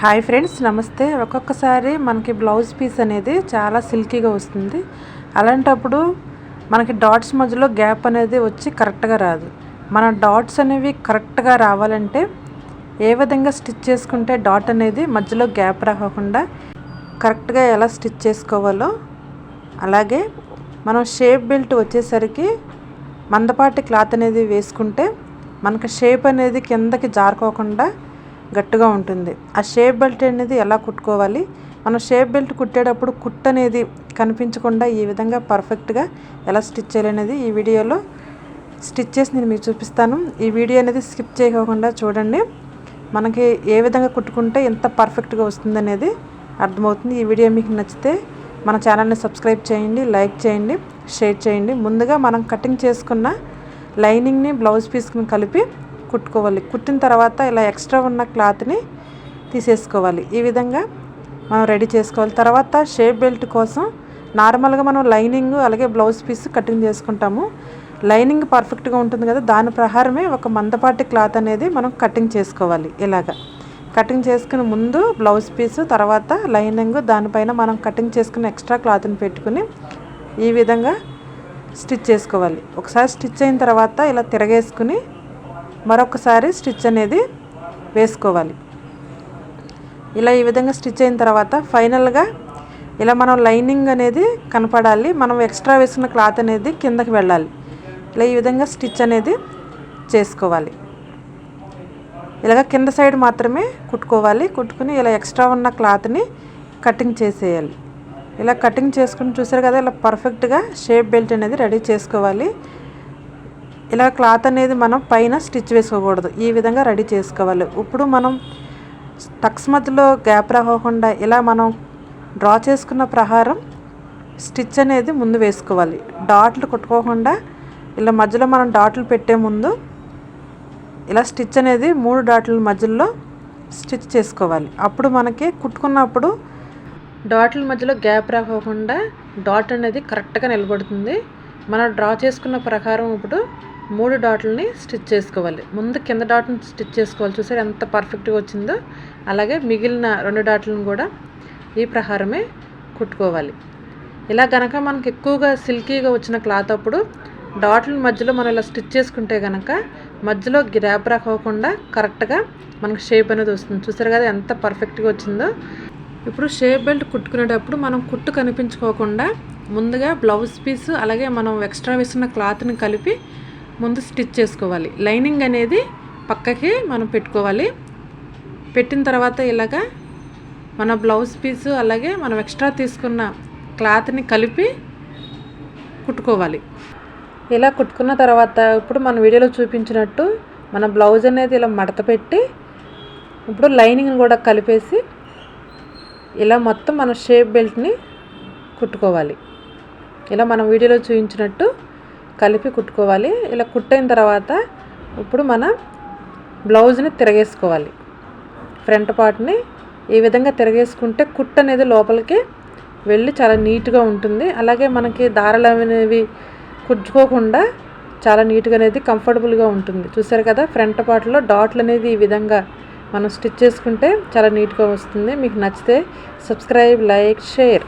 Hi friends నమస్తే. ఒక్కొక్కసారి మనకి బ్లౌజ్ పీస్ అనేది చాలా సిల్కీగా వస్తుంది. అలాంటప్పుడు మనకి డాట్స్ మధ్యలో గ్యాప్ అనేది వచ్చి కరెక్ట్గా రాదు. మన డాట్స్ అనేవి కరెక్ట్గా రావాలంటే ఏ విధంగా స్టిచ్ చేసుకుంటే డాట్ అనేది మధ్యలో గ్యాప్ రాకుండా కరెక్ట్గా ఎలా స్టిచ్ చేసుకోవాలో అలాగే మనం షేప్ బెల్ట్ వచ్చేసరికి మందపాటి క్లాత్ అనేది వేసుకుంటే మనకి షేప్ అనేది కిందకి జారుకోకుండా గట్టిగా ఉంటుంది. ఆ షేప్ బెల్ట్ అనేది ఎలా కుట్టుకోవాలి? మనం షేప్ బెల్ట్ కుట్టేటప్పుడు కుట్ అనేది కనిపించకుండా ఈ విధంగా పర్ఫెక్ట్గా ఎలా స్టిచ్ చేయాలనేది ఈ వీడియోలో స్టిచ్ చేసి నేను మీకు చూపిస్తాను. ఈ వీడియో అనేది స్కిప్ చేయకుండా చూడండి. మనకి ఏ విధంగా కుట్టుకుంటే ఎంత పర్ఫెక్ట్గా వస్తుంది అనేది అర్థమవుతుంది. ఈ వీడియో మీకు నచ్చితే మన ఛానల్ని సబ్స్క్రైబ్ చేయండి లైక్ చేయండి షేర్ చేయండి. ముందుగా మనం కటింగ్ చేసుకున్న లైనింగ్ని బ్లౌజ్ పీస్ని కలిపి కుట్టుకోవాలి. కుట్టిన తర్వాత ఇలా ఎక్స్ట్రా ఉన్న క్లాత్ని తీసేసుకోవాలి. ఈ విధంగా మనం రెడీ చేసుకోవాలి. తర్వాత షేప్ బెల్ట్ కోసం నార్మల్గా మనం లైనింగ్ అలాగే బ్లౌజ్ పీస్ కటింగ్ చేసుకుంటాము. లైనింగ్ పర్ఫెక్ట్గా ఉంటుంది కదా దాని ప్రకారమే ఒక మందపాటి క్లాత్ అనేది మనం కటింగ్ చేసుకోవాలి ఇలాగా. కటింగ్ చేసుకుని ముందు బ్లౌజ్ పీస్ తర్వాత లైనింగ్ దానిపైన మనం కటింగ్ చేసుకుని ఎక్స్ట్రా క్లాత్ని పెట్టుకుని ఈ విధంగా స్టిచ్ చేసుకోవాలి. ఒకసారి స్టిచ్ అయిన తర్వాత ఇలా తిరగేసుకుని మరొకసారి స్టిచ్ అనేది వేసుకోవాలి. ఇలా ఈ విధంగా స్టిచ్ అయిన తర్వాత ఫైనల్గా ఇలా మనం లైనింగ్ అనేది కనపడాలి. మనం ఎక్స్ట్రా వేసిన క్లాత్ అనేది కిందకి వెళ్ళాలి. ఇలా ఈ విధంగా స్టిచ్ అనేది చేసుకోవాలి. ఇలాగ కింద సైడ్ మాత్రమే కుట్టుకోవాలి. కుట్టుకుని ఇలా ఎక్స్ట్రా ఉన్న క్లాత్ని కటింగ్ చేసేయాలి. ఇలా కటింగ్ చేసుకుని చూసారు కదా ఇలా పర్ఫెక్ట్గా షేప్ బెల్ట్ అనేది రెడీ చేసుకోవాలి. ఇలా క్లాత్ అనేది మనం పైన స్టిచ్ వేసుకోకూడదు. ఈ విధంగా రెడీ చేసుకోవాలి. ఇప్పుడు మనం టక్స్ మధ్యలో గ్యాప్ రాకుండా ఇలా మనం డ్రా చేసుకున్న ప్రహారం స్టిచ్ అనేది ముందు వేసుకోవాలి. డాట్లు కుట్టుకోకుండా ఇలా మధ్యలో మనం డాట్లు పెట్టే ముందు ఇలా స్టిచ్ అనేది మూడు డాట్ల మధ్యలో స్టిచ్ చేసుకోవాలి. అప్పుడు మనకి కుట్టుకున్నప్పుడు డాట్ల మధ్యలో గ్యాప్ రాకోకుండా డాట్ అనేది కరెక్ట్గా నిలబడుతుంది. మనం డ్రా చేసుకున్న ప్రకారం ఇప్పుడు మూడు డాట్లని స్టిచ్ చేసుకోవాలి. ముందు కింద డాట్ని స్టిచ్ చేసుకోవాలి. చూసారు ఎంత పర్ఫెక్ట్గా వచ్చిందో? అలాగే మిగిలిన రెండు డాట్లను కూడా ఈ ప్రహారమే కుట్టుకోవాలి. ఇలా కనుక మనకి ఎక్కువగా సిల్కీగా వచ్చిన క్లాత్ అప్పుడు డాట్ల మధ్యలో మనం ఇలా స్టిచ్ చేసుకుంటే కనుక మధ్యలో గ్రాప్ రాకోకుండా కరెక్ట్గా మనకు షేప్ అనేది వస్తుంది. చూసారు కదా ఎంత పర్ఫెక్ట్గా వచ్చిందో? ఇప్పుడు షేప్ బెల్ట్ కుట్టుకునేటప్పుడు మనం కుట్టు కనిపించుకోకుండా ముందుగా బ్లౌజ్ పీస్ అలాగే మనం ఎక్స్ట్రా వేసిన క్లాత్ని కలిపి ముందు స్టిచ్ చేసుకోవాలి. లైనింగ్ అనేది పక్కకి మనం పెట్టుకోవాలి. పెట్టిన తర్వాత ఇలాగా మన బ్లౌజ్ పీసు అలాగే మనం ఎక్స్ట్రా తీసుకున్న క్లాత్ని కలిపి కుట్టుకోవాలి. ఇలా కుట్టుకున్న తర్వాత ఇప్పుడు మన వీడియోలో చూపించినట్టు మన బ్లౌజ్ అనేది ఇలా మడత పెట్టి ఇప్పుడు లైనింగ్ని కూడా కలిపేసి ఇలా మొత్తం మన షేప్ బెల్ట్ని కుట్టుకోవాలి. ఇలా మనం వీడియోలో చూపించినట్టు కలిపి కుట్టుకోవాలి. ఇలా కుట్టైన తర్వాత ఇప్పుడు మన బ్లౌజ్ని తిరగేసుకోవాలి. ఫ్రంట్ పార్ట్ని ఈ విధంగా తిరగేసుకుంటే కుట్ అనేది లోపలికి వెళ్ళి చాలా నీట్గా ఉంటుంది. అలాగే మనకి దారాలు అనేవి కుట్టుకోకుండా చాలా నీట్గా అనేది కంఫర్టబుల్గా ఉంటుంది. చూసారు కదా ఫ్రంట్ పార్ట్లో డాట్లు అనేది ఈ విధంగా మనం స్టిచ్ చేసుకుంటే చాలా నీట్గా వస్తుంది. మీకు నచ్చితే సబ్స్క్రైబ్ లైక్ షేర్.